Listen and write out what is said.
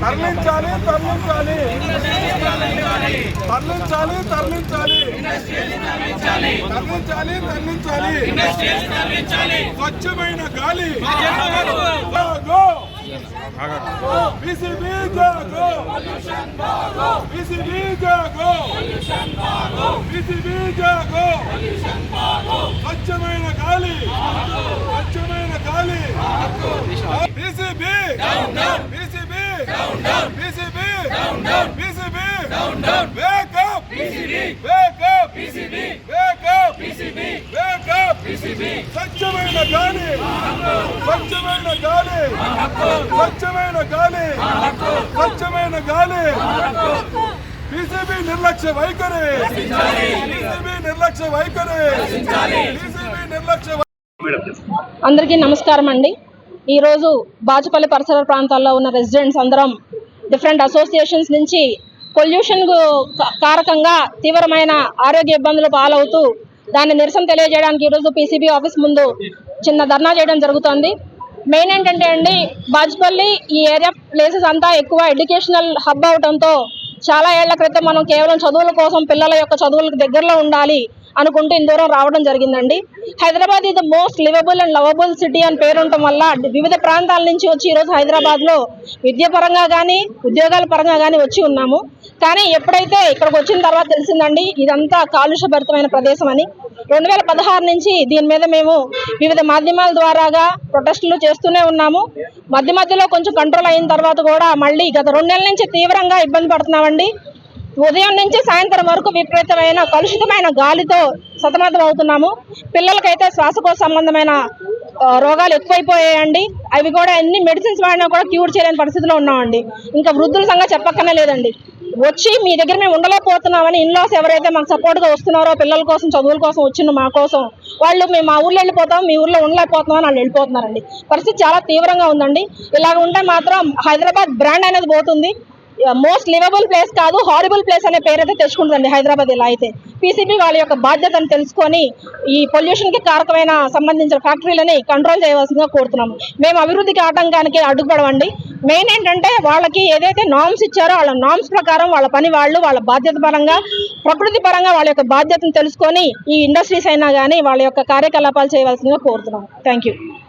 తరలించాలి తరలించాలి. తరలించాలి తరలించాలి. తరలించాలి తరలించాలి. స్వచ్ఛమైన గాలి. బీసీబీ జాగో. బీసీబీ జాగో. బీసీబీ జాగో స్వచ్ఛమైన గాలి స్వచ్ఛమైన గాలి BCB! BCB! BCB! BCB! Wake up wake up wake up wake up స్వచ్ఛమైన గాలి! స్వచ్ఛమైన గాలి! స్వచ్ఛమైన గాలి! స్వచ్ఛమైన గాలి! బీసీబీ నిర్లక్ష్య వైఖరి! బీసీబీ నిర్లక్ష్య వైఖరి! బీసీబీ నిర్లక్ష్య అందరికీ నమస్కారం అండి ఈరోజు బాచుపల్లి పరిసర ప్రాంతాల్లో ఉన్న రెసిడెంట్స్ అందరం డిఫరెంట్ అసోసియేషన్స్ నుంచి పొల్యూషన్ కారకంగా తీవ్రమైన ఆరోగ్య ఇబ్బందులు పాలవుతూ దాన్ని నిరసన తెలియజేయడానికి ఈరోజు పీసీబీ ఆఫీస్ ముందు చిన్న ధర్నా చేయడం జరుగుతోంది. మెయిన్ ఏంటంటే అండి బాజ్పల్లి ఈ ఏరియా ప్లేసెస్ అంతా ఎక్కువ ఎడ్యుకేషనల్ హబ్ అవడంతో చాలా ఏళ్ళ క్రితం మనం కేవలం చదువుల కోసం పిల్లల యొక్క చదువులకు దగ్గరలో ఉండాలి అనుకుంటూ ఇంత దూరం రావడం జరిగిందండి. హైదరాబాద్ ఇది most livable and lovable city అని పేరుండటం వల్ల వివిధ ప్రాంతాల నుంచి వచ్చి ఈరోజు హైదరాబాద్లో విద్యాపరంగా కానీ ఉద్యోగాల పరంగా కానీ వచ్చి ఉన్నాము. కానీ ఎప్పుడైతే ఇక్కడికి వచ్చిన తర్వాత తెలిసిందండి ఇదంతా కాలుష్యభరితమైన ప్రదేశం అని. రెండు వేల పదహారు నుంచి దీని మీద మేము వివిధ మాధ్యమాల ద్వారాగా ప్రొటెస్టులు చేస్తూనే ఉన్నాము. మధ్య మధ్యలో కొంచెం కంట్రోల్ అయిన తర్వాత కూడా మళ్ళీ గత రెండు నెలల నుంచి తీవ్రంగా ఇబ్బంది పడుతున్నామండి. ఉదయం నుంచి సాయంత్రం వరకు విపరీతమైన కలుషితమైన గాలితో సతమతం అవుతున్నాము. పిల్లలకైతే శ్వాసకోశ సంబంధమైన రోగాలు ఎక్కువైపోయాయండి. అవి కూడా ఎన్ని మెడిసిన్స్ వాడినా కూడా క్యూర్ చేయలేని పరిస్థితిలో ఉన్నామండి. ఇంకా వృద్ధుల సంగతి చెప్పక్కనే లేదండి. వచ్చి మీ దగ్గర మేము ఉండలేకపోతున్నామని ఇన్లాస్ ఎవరైతే మాకు సపోర్ట్గా వస్తున్నారో పిల్లల కోసం చదువుల కోసం వచ్చిన మా కోసం వాళ్ళు మేము మా ఊళ్ళో వెళ్ళిపోతాం మీ ఊర్లో ఉండలేకపోతున్నాం అని వాళ్ళు వెళ్ళిపోతున్నారండి. పరిస్థితి చాలా తీవ్రంగా ఉందండి. ఇలాగ ఉంటే మాత్రం హైదరాబాద్ బ్రాండ్ అనేది పోతుంది. మోస్ట్ లివబుల్ ప్లేస్ కాదు హారిబుల్ ప్లేస్ అనే పేరు అయితే తెచ్చుకుంటుందండి హైదరాబాద్ ఇలా అయితే. పీసీబీ వాళ్ళ యొక్క బాధ్యతను తెలుసుకొని ఈ పొల్యూషన్కి కారకమైన సంబంధించిన ఫ్యాక్టరీలని కంట్రోల్ చేయవలసిందిగా కోరుతున్నాము. మేము అభివృద్ధికి ఆటంకానికి అడ్డుపడవండి. మెయిన్ ఏంటంటే వాళ్ళకి ఏదైతే నామ్స్ ఇచ్చారో వాళ్ళ నామ్స్ ప్రకారం వాళ్ళ పని వాళ్ళు వాళ్ళ బాధ్యత పరంగా ప్రకృతి పరంగా వాళ్ళ యొక్క బాధ్యతను తెలుసుకొని ఈ ఇండస్ట్రీస్ అయినా కానీ వాళ్ళ యొక్క కార్యకలాపాలు చేయవలసిందిగా కోరుతున్నాం థ్యాంక్ యూ